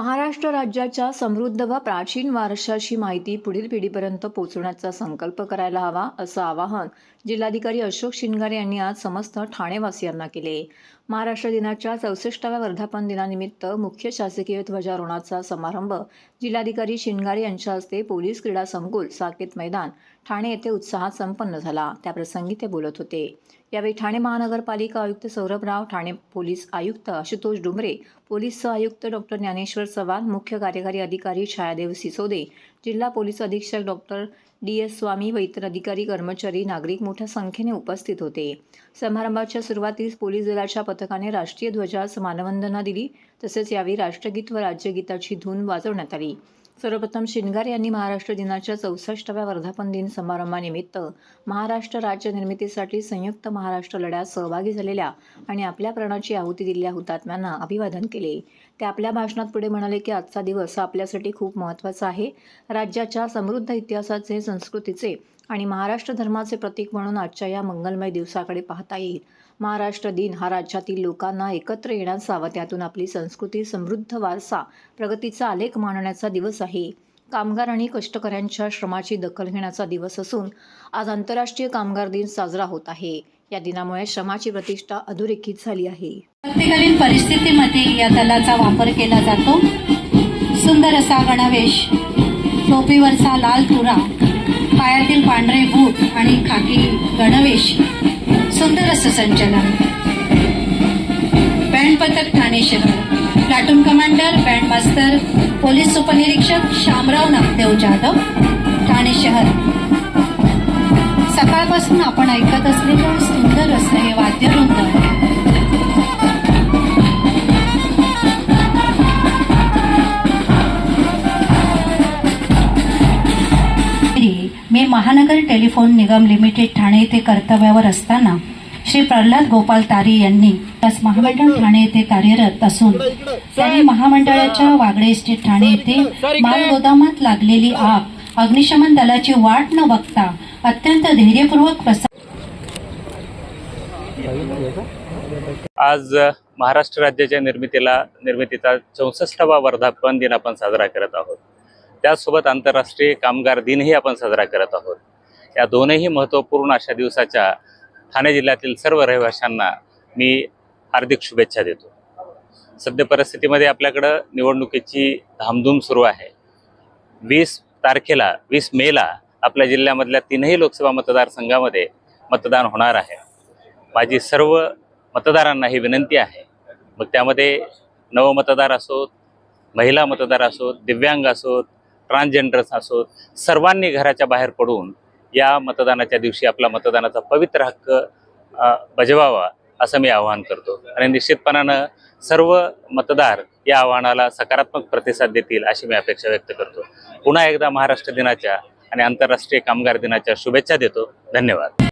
महाराष्ट्र राज्याच्या समृद्ध व प्राचीन वारशाची माहिती पुढील पिढीपर्यंत पोहोचवण्याचा संकल्प करायला हवा असं आवाहन जिल्हाधिकारी अशोक शिनगारे यांनी आज समस्त ठाणेवासियांना केले. महाराष्ट्र दिनाच्या चौसष्टाव्या वर्धापन दिनानिमित्त मुख्य शासकीय ध्वजारोहणाचा समारंभ जिल्हाधिकारी शिनगारे यांच्या हस्ते पोलीस क्रीडा संकुल साकेत मैदान ठाणे येथे उत्साहात संपन्न झाला. त्याप्रसंगी ते बोलत होते. यावेळी ठाणे महानगरपालिका आयुक्त सौरभराव ठाणे पोलीस आयुक्त आशुतोष डुमरे पोलीस सहआयुक्त डॉक्टर ज्ञानेश्वर चव्हाण मुख्य कार्यकारी अधिकारी छायादेव सिसोदे जिल्हा पोलीस अधीक्षक डॉक्टर डी एस स्वामी व इतर अधिकारी कर्मचारी नागरिक मोठ्या संख्येने उपस्थित होते. समारंभाच्या सुरुवातीस पोलीस दलाच्या पथकाने राष्ट्रीय ध्वजास मानवंदना दिली. तसेच यावेळी राष्ट्रगीत व राज्यगीताची धून वाजवण्यात आली. सर्वप्रथम शिनगार यांनी महाराष्ट्र दिनाच्या चौसष्टाव्या वर्धापन दिन समारंभानिमित्त महाराष्ट्र राज्य निर्मितीसाठी संयुक्त महाराष्ट्र लढ्यात सहभागी झालेल्या आणि आपल्या प्राणाची आहुती दिलेल्या हुतात्म्यांना अभिवादन केले. ते आपल्या भाषणात पुढे म्हणाले की आजचा दिवस हा आपल्यासाठी खूप महत्त्वाचा आहे. राज्याच्या समृद्ध इतिहासाचे संस्कृतीचे आणि महाराष्ट्र धर्माचे प्रतीक म्हणून आजच्या या मंगलमय दिवसाकडे पाहता येईल. महाराष्ट्र दिन हा राज्यातील लोकांना एकत्र येण्याचा व त्यातून आपली संस्कृती समृद्ध वारसा प्रगतीचा आलेख मांडण्याचा दिवस आहे. कामगार आणि कष्टकऱ्यांच्या श्रमाची दखल घेण्याचा दिवस असून आज आंतरराष्ट्रीय कामगार दिन साजरा होत आहे. या दिनामुळे श्रमाची प्रतिष्ठा अधोरेखित झाली आहे. प्रत्येकालीन परिस्थितीमध्ये या दलाचा वापर केला जातो. सुंदर असा गणवेश टोपीवरचा लाल तुरा पायातील पांढरे बूट आणि खाकी गणवेश. सुंदर असं संचलन. बँड पथक ठाणे शहर. प्लाटून कमांडर बँड मास्तर पोलीस उपनिरीक्षक शामराव नामदेव जाधव ठाणे शहर. सकाळपासून आपण ऐकत असलेलं सुंदर असं हे वाद्यवृंद. मी महानगर टेलिफोन निगम लिमिटेड ठाणे येथे कर्तव्यावर असताना श्री प्रल्हाद गोपाल तारी यांनी महामंडळ ठाणे येथे कार्यरत असून त्यांनी महामंडळाच्या वागडे इस्टेट ठाणे येथे माल गोदामात लागलेली आग अग्निशमन दलाची वाट न बघता अत्यंत धैर्यपूर्वक आज महाराष्ट्र राज्याच्या निर्मितीला निर्मितीचा चौसष्टावा वर्धापन दिन आपण साजरा करत आहोत. त्याचसोबत आंतरराष्ट्रीय कामगार दिनही आपण साजरा करत आहोत. या दोनही महत्त्वपूर्ण अशा दिवसाच्या ठाणे जिल्ह्यातील सर्व रहिवाशांना मी हार्दिक शुभेच्छा देतो. सद्य परिस्थितीमध्ये आपल्याकडं निवडणुकीची धामधूम सुरू आहे. वीस तारखेला वीस मेला आपल्या जिल्ह्यामधल्या तीनही लोकसभा मतदारसंघामध्ये मतदान होणार आहे. माझी सर्व मतदारांना ही विनंती आहे. मग त्यामध्ये नवमतदार असोत महिला मतदार असोत दिव्यांग असोत ट्रान्सजेंडर्स असोत सर्वांनी घराच्या बाहेर पडून या मतदानाच्या दिवशी आपला मतदानाचा पवित्र हक्क बजवावा असं मी आवाहन करतो. आणि निश्चितपणानं सर्व मतदार या आव्हानाला सकारात्मक प्रतिसाद देतील अशी मी अपेक्षा व्यक्त करतो. पुन्हा एकदा महाराष्ट्र दिनाच्या आणि आंतरराष्ट्रीय कामगार दिनाच्या शुभेच्छा देतो. धन्यवाद.